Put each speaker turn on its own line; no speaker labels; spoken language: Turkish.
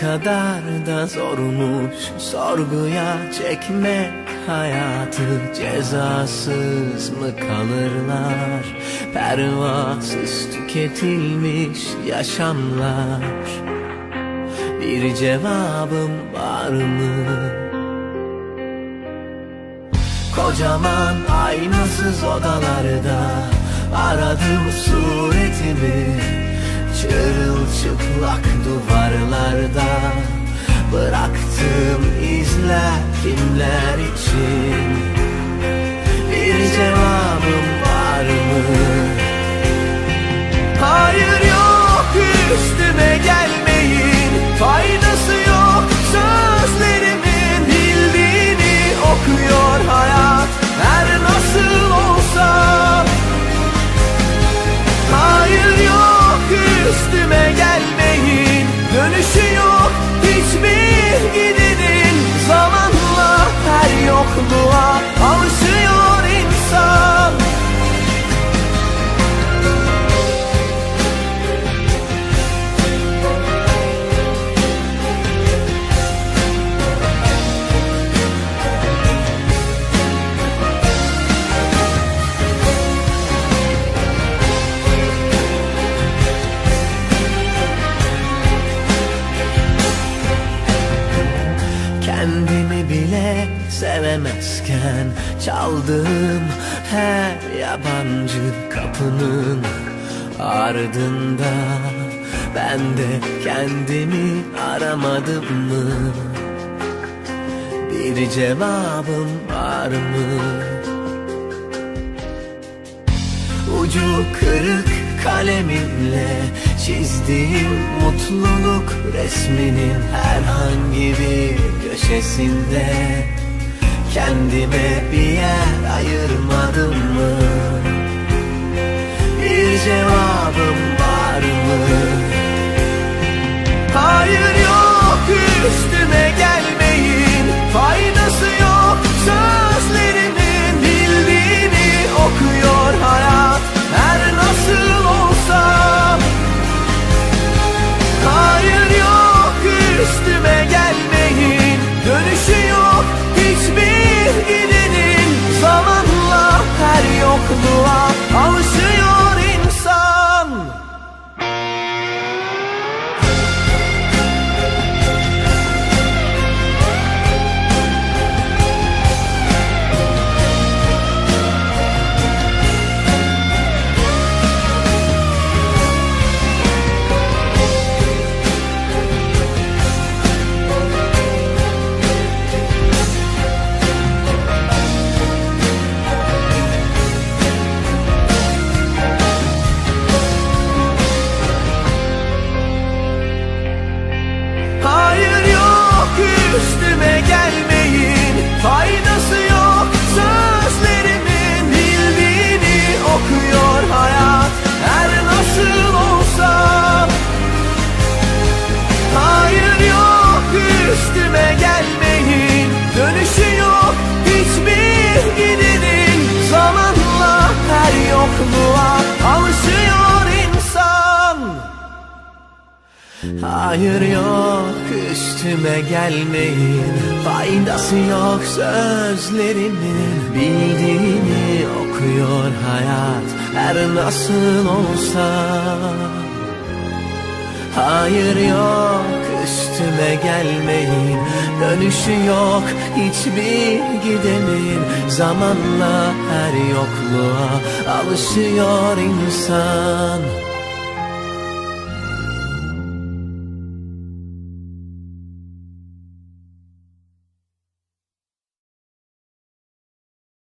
kadar da zormuş. Sorguya çekme hayatı cezasız mı kalırlar? Pervasız tüketilmiş yaşamlar. Bir cevabım var mı? Kocaman aynasız odalarda Aradım suretimi. Çırılçıplak duvarlarda Bıraktığım izler kimler için her Kendimi bile sevemezken Çaldığım her yabancı kapının ardında Ben de kendimi aramadım mı? Bir cevabım var mı? Ucu kırık kalemimle çizdiğim mutluluk resminin herhangi bir köşesinde kendime bir yer ayırmadım Hayır yok üstüme gelmeyin. Faydası yok sözlerimin. Bildiğini okuyor hayat Her nasıl olsa. Hayır yok üstüme gelmeyin. Dönüşü yok hiçbir gidenin Zamanla her yokluğa alışıyor insan